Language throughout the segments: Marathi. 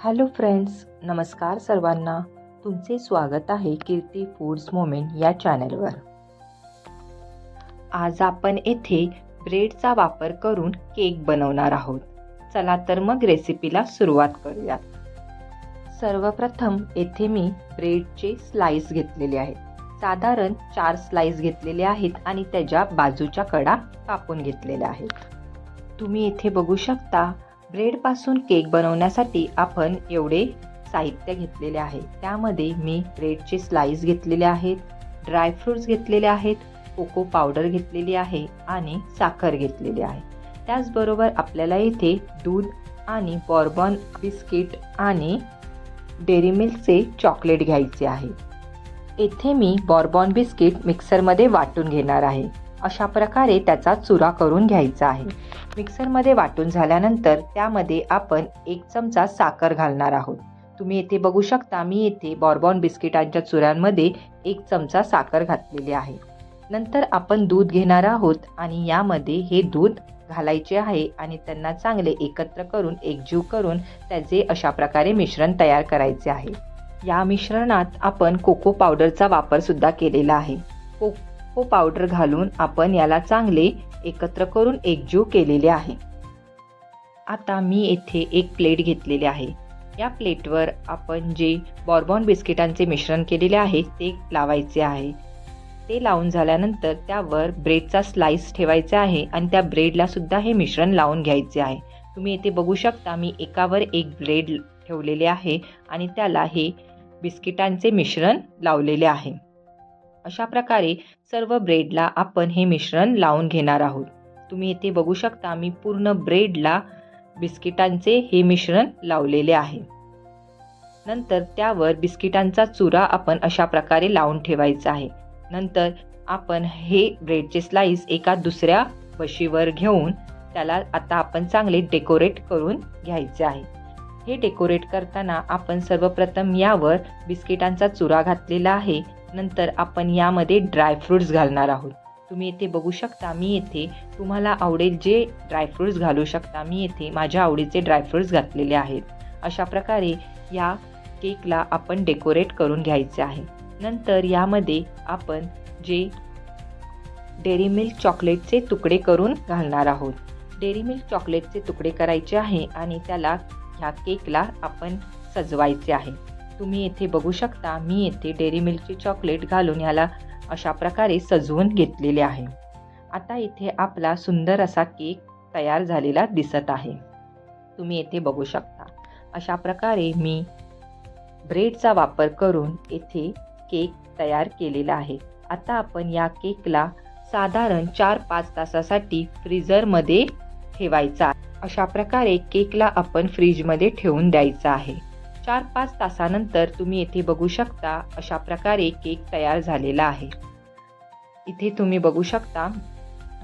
हॅलो फ्रेंड्स नमस्कार सर्वांना. तुमचे स्वागत आहे कीर्ती फूड्स मोमेंट या चॅनलवर आज आपण येथे ब्रेडचा वापर करून केक बनवणार आहोत. चला तर मग रेसिपीला सुरुवात करूयात. सर्वप्रथम येथे मी ब्रेडचे स्लाइस घेतलेले आहेत. साधारण चार स्लाइस घेतलेले आहेत आणि त्याच्या बाजूच्या कडा कापून घेतलेल्या आहेत. तुम्ही येथे बघू शकता ब्रेडपासून केक बनवण्यासाठी आपण एवढे साहित्य घेतलेले आहे. त्यामध्ये मी ब्रेडचे स्लाईस घेतलेले आहेत ड्रायफ्रूट्स घेतलेले आहेत कोको पावडर घेतलेली आहे आणि साखर घेतलेली आहे. त्याचबरोबर आपल्याला येथे दूध आणि बॉर्बॉन बिस्किट आणि डेअरी मिल्कचे चॉकलेट घ्यायचे आहे. येथे मी बॉर्बॉन बिस्किट मिक्सरमध्ये वाटून घेणार आहे. अशा प्रकारे त्याचा चुरा करून घ्यायचा आहे. मिक्सरमध्ये वाटून झाल्यानंतर त्यामध्ये आपण एक चमचा साखर घालणार आहोत. तुम्ही येथे बघू शकता मी येथे बॉर्बॉन बिस्किटांच्या चुऱ्यांमध्ये एक चमचा साखर घातलेली आहे. नंतर आपण दूध घेणार आहोत आणि यामध्ये हे दूध घालायचे आहे आणि त्यांना चांगले एकत्र करून एकजीव करून त्याचे अशा प्रकारे मिश्रण तयार करायचे आहे. या मिश्रणात आपण कोको पावडरचा वापरसुद्धा केलेला आहे. कोको पावडर घालून आपण याला चांगले एकत्र करून एकजीव केलेले आहे. आता मी येथे एक प्लेट घेतलेली आहे. या प्लेटवर आपण जे बॉर्बॉन बिस्किटांचे मिश्रण केलेले आहे ते लावायचे आहे. ते लावून झाल्यानंतर त्यावर ब्रेडचा स्लाइस ठेवायचा आहे आणि त्या ब्रेडला सुद्धा हे मिश्रण लावून घ्यायचे आहे. तुम्ही येथे बघू शकता मी एकावर एक ब्रेड ठेवलेले आहे आणि त्याला हे बिस्किटांचे मिश्रण लावलेले आहे. अशा प्रकारे सर्व ब्रेडला आपण हे मिश्रण लावून घेणार आहोत. तुम्ही येथे बघू शकता मी पूर्ण ब्रेडला बिस्किटांचे हे मिश्रण लावलेले आहे. नंतर त्यावर बिस्किटांचा चुरा आपण अशा प्रकारे लावून ठेवायचा आहे. नंतर आपण हे ब्रेडचे स्लाईस एका दुसऱ्या बशीवर घेऊन त्याला आता आपण चांगले डेकोरेट करून घ्यायचे आहे. हे डेकोरेट करताना आपण सर्वप्रथम यावर बिस्किटांचा चुरा घातलेला आहे. नंतर आपण यामध्ये ड्रायफ्रूट्स घालणार आहोत. तुम्ही येथे बघू शकता मी येथे तुम्हाला आवडेल जे ड्रायफ्रूट्स घालू शकता मी येथे माझ्या आवडीचे ड्रायफ्रूट्स घातलेले आहेत. अशा प्रकारे या केकला आपण डेकोरेट करून घ्यायचे आहे. नंतर यामध्ये आपण जे डेअरी मिल्क चॉकलेटचे तुकडे करून घालणार आहोत. डेअरी मिल्क चॉकलेटचे तुकडे करायचे आहे आणि त्याला ह्या केकला आपण सजवायचे आहे. तुम्ही येथे बघू शकता मी येथे डेअरी मिल्कचे चॉकलेट घालून याला अशा प्रकारे सजवून घेतलेले आहे. आता इथे आपला सुंदर असा केक तयार झालेला दिसत आहे. तुम्ही येथे बघू शकता. अशा प्रकारे मी ब्रेडचा वापर करून येथे केक तयार केलेला आहे. आता आपण या केकला साधारण चार पाच तासासाठी फ्रीझरमध्ये ठेवायचा अशा प्रकारे केकला आपण फ्रीजमध्ये ठेवून द्यायचा आहे. चार पाच तासानंतर तुम्ही येथे बघू शकता अशा प्रकारे केक तयार झालेला आहे. इथे तुम्ही बघू शकता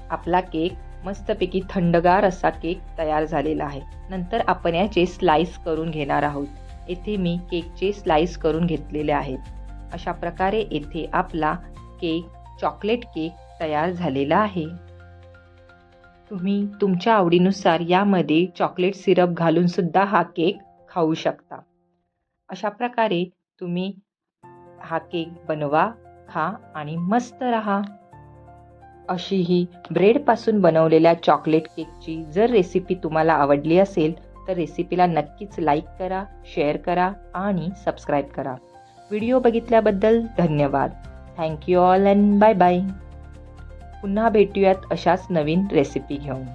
आपला केक मस्तपैकी थंडगार असा केक तयार झालेला आहे. नंतर आपण याचे स्लाईस करून घेणार आहोत. येथे मी केकचे स्लाईस करून घेतलेले आहेत. अशा प्रकारे येथे आपला केक चॉकलेट केक तयार झालेला आहे. तुम्ही तुमच्या आवडीनुसार यामध्ये चॉकलेट सिरप घालून सुद्धा हा केक खाऊ शकता. अशा प्रकारे तुम्ही हा केक बनवा खा आणि मस्त राहा. अशी ही ब्रेडपासून बनवलेल्या चॉकलेट केकची जर रेसिपी तुम्हाला आवडली असेल तर रेसिपीला नक्कीच लाईक करा शेअर करा आणि सबस्क्राईब करा. व्हिडिओ बघितल्याबद्दल धन्यवाद. Thank you all and bye bye पुन्हा भेटूयात अशाच नवीन रेसिपी घेऊन.